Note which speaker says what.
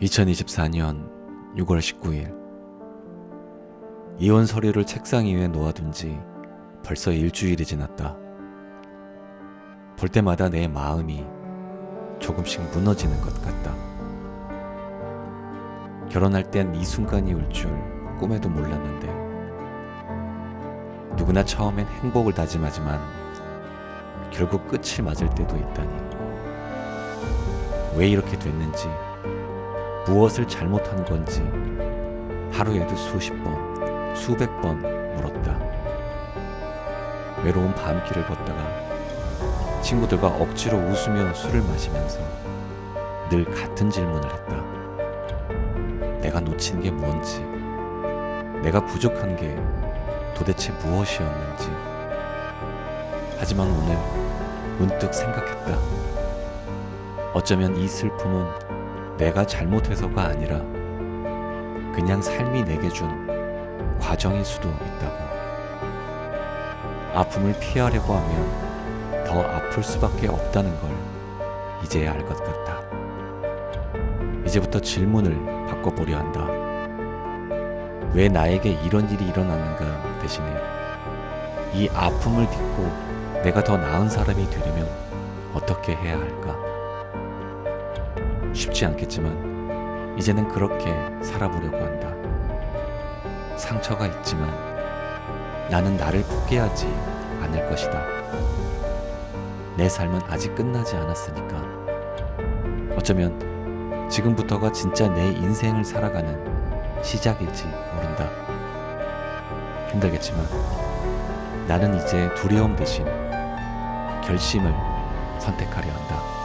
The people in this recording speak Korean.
Speaker 1: 2024년 6월 19일 이혼 서류를 책상 위에 놓아둔 지 벌써 일주일이 지났다. 볼 때마다 내 마음이 조금씩 무너지는 것 같다. 결혼할 땐 이 순간이 올 줄 꿈에도 몰랐는데 누구나 처음엔 행복을 다짐하지만 결국 끝을 맞을 때도 있다니 왜 이렇게 됐는지 무엇을 잘못한 건지 하루에도 수십 번, 수백 번 물었다. 외로운 밤길을 걷다가 친구들과 억지로 웃으며 술을 마시면서 늘 같은 질문을 했다. 내가 놓친 게 뭔지, 내가 부족한 게 도대체 무엇이었는지. 하지만 오늘 문득 생각했다. 어쩌면 이 슬픔은 내가 잘못해서가 아니라 그냥 삶이 내게 준 과정일 수도 있다고. 아픔을 피하려고 하면 더 아플 수밖에 없다는 걸 이제야 알 것 같다. 이제부터 질문을 바꿔보려 한다. 왜 나에게 이런 일이 일어났는가 대신에 이 아픔을 딛고 내가 더 나은 사람이 되려면 어떻게 해야 할까? 쉽지 않겠지만 이제는 그렇게 살아보려고 한다. 상처가 있지만 나는 나를 포기하지 않을 것이다. 내 삶은 아직 끝나지 않았으니까. 어쩌면 지금부터가 진짜 내 인생을 살아가는 시작일지 모른다. 힘들겠지만 나는 이제 두려움 대신 결심을 선택하려 한다.